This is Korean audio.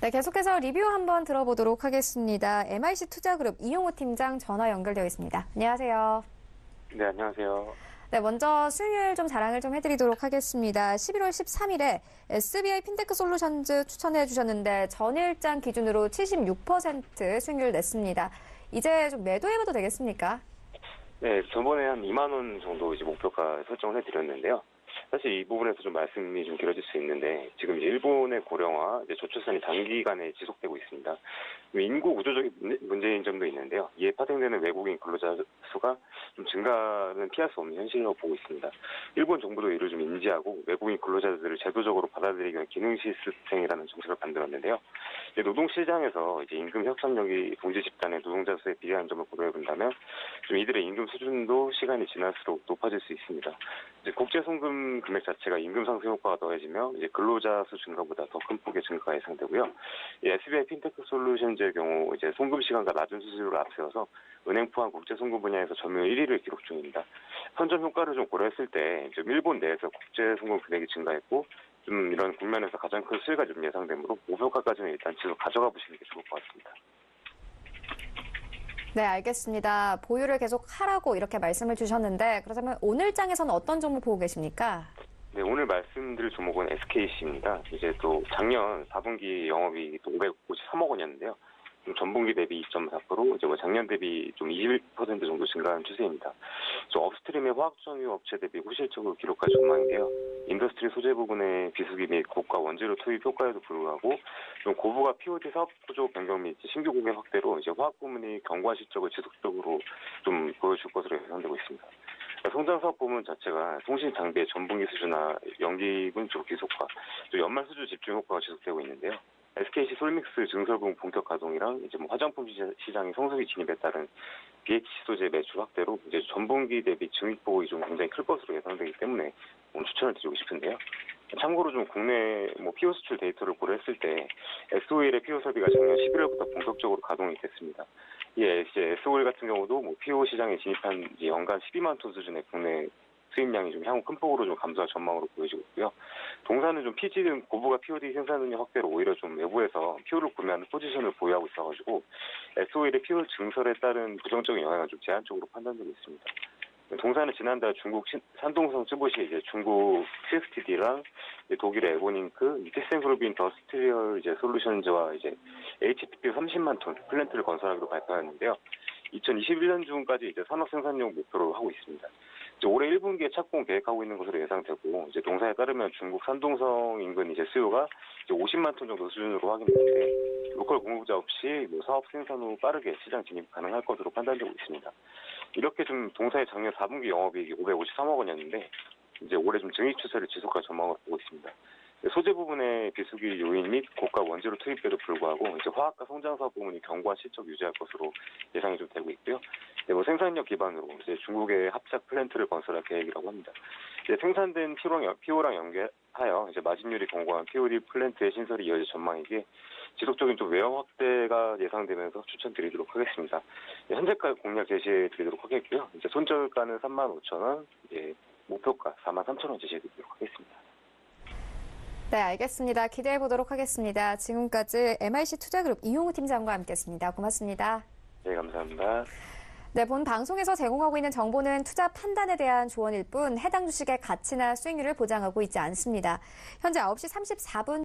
네, 계속해서 리뷰 한번 들어보도록 하겠습니다. MIC 투자그룹 이용호 팀장 전화 연결되어 있습니다. 안녕하세요. 네, 안녕하세요. 네, 먼저 수익률 좀 자랑을 좀 해드리도록 하겠습니다. 11월 13일에 SBI 핀테크 솔루션즈 추천해 주셨는데 전일장 기준으로 76% 수익률 냈습니다. 이제 좀 매도해봐도 되겠습니까? 네, 저번에 한 2만 원 정도 이제 목표가 설정을 해드렸는데요. 사실 이 부분에서 좀 말씀이 좀 길어질 수 있는데 지금 일본의 고령화, 저출산이 단기간에 지속되고 있습니다. 인구 구조적인 문제- 문제인 점도 있는데요. 이에 파생되는 외국인 근로자 수가 좀 증가는 피할 수 없는 현실이라고 보고 있습니다. 일본 정부도 이를 좀 인지하고 외국인 근로자들을 제도적으로 받아들이기 위한 기능 시스템이라는 정책을 만들었는데요. 이제 노동 시장에서 이제 임금 협상력이 동지 집단의 노동자 수에 비례한 점을 고려해 본다면 좀 이들의 임금 수준도 시간이 지날수록 높아질 수 있습니다. 이제 국제 송금 금액 자체가 임금 상승 효과가 더해지며 이제 근로자 수 증가보다 더 큰 폭의 증가가 예상되고요. 이 SBI 핀테크 솔루션즈의 경우 이제 송금 시간과 낮은 수수료를 앞세워서 은행 포함 국제 송금 분야에서 점유율 1위를 기록 중입니다. 선점 효과를 좀 고려했을 때 좀 일본 내에서 국제 송금 금액이 증가했고 좀 이런 국면에서 가장 큰 수혜가 좀 예상되므로 목표가까지는 일단 지속 가져가 보시는 게 좋을 것 같습니다. 네, 알겠습니다. 보유를 계속 하라고 이렇게 말씀을 주셨는데 그렇다면 오늘 장에서는 어떤 종목 보고 계십니까? 네, 오늘 말씀드릴 종목은 SKC입니다. 이제 또 작년 4분기 영업이익이 또 553억 원이었는데요. 좀 전분기 대비 2.4%, 이제 뭐 작년 대비 좀 21% 정도 증가한 추세입니다. 좀 업스트림의 화학정유 업체 대비 호실적으로 기록할 전망인데요. 인더스트리 소재 부분의 비수기 및 고가 원재료 투입 효과에도 불구하고 좀 고부가 POD 사업 구조 변경 및 신규 고객 확대로 이제 화학 부문이 견고한 실적을 지속적으로 좀 보여줄 것으로 예상되고 있습니다. 성장 사업 부문 자체가 통신 장비의 전분기 수주나 연기분 쪽 기속화, 또 연말 수주 집중 효과가 지속되고 있는데요. SKC 솔믹스 증설분 본격 가동이랑 이제 뭐 화장품 시장- 시장의 성수기 진입에 따른 BH 소재 매출 확대로 이제 전분기 대비 증익보이 좀 굉장히 클 것으로 예상되기 때문에 오늘 추천을 드리고 싶은데요. 참고로 좀 국내 뭐 PO 수출 데이터를 고려했을 때 SOL의 PO 설비가 작년 11월부터 본격적으로 가동이 됐습니다. 예, 이제 SOL 같은 경우도 뭐 PO 시장에 진입한 연간 12만 톤 수준의 국내 수입량이 좀 향후 큰 폭으로 좀 감소할 전망으로 보여지고 있고요. 동사는 좀 PG 등 고부가 POD 생산 능력 확대로 오히려 좀 외부에서 PO를 구매하는 포지션을 보유하고 있어가지고 SOL의 PO 증설에 따른 부정적인 영향을 좀 제한적으로 판단되고 있습니다. 동사는 지난달 중국 신- 산동성 쯔보시 이제 중국 CSTD랑 독일의 에보닝크, 티센그룹인 더스트리얼 이제 솔루션즈와 이제 HTP 30만 톤 플랜트를 건설하기로 발표했는데요. 2021년 중까지 이제 산업 생산용 목표로 하고 있습니다. 이제 올해 1분기에 착공 계획하고 있는 것으로 예상되고 이제 동사에 따르면 중국 산동성 인근 이제 수요가 이제 50만 톤 정도 수준으로 확인되는데 로컬 공급자 없이 뭐 사업 생산 후 빠르게 시장 진입 가능할 것으로 판단되고 있습니다. 이렇게 좀 동사의 작년 4분기 영업이익이 553억 원이었는데 이제 올해 좀 증액 추세를 지속할 전망으로 보고 있습니다. 소재 부분의 비수기 요인 및 고가 원재료 투입에도 불구하고 이제 화학과 성장 사업 부문이 견고한 실적 유지할 것으로 예상이 좀 되고 있고요. 네, 뭐 생산력 기반으로 이제 중국의 합작 플랜트를 건설할 계획이라고 합니다. 이제 생산된 피오랑, 연- 피오랑 연계하여 이제 마진율이 견고한 POD 플랜트의 신설이 이어질 전망이기에 지속적인 좀 외형 확대가 예상되면서 추천드리도록 하겠습니다. 네, 현재가 공략 제시해 드리도록 하겠고요. 이제 손절가는 35,000원, 이제 목표가 43,000원 제시해 드리도록. 네, 알겠습니다. 기대해 보도록 하겠습니다. 지금까지 MIC 투자그룹 이용호 팀장과 함께했습니다. 고맙습니다. 네, 감사합니다. 네, 본 방송에서 제공하고 있는 정보는 투자 판단에 대한 조언일 뿐 해당 주식의 가치나 수익률을 보장하고 있지 않습니다. 현재 9시 34분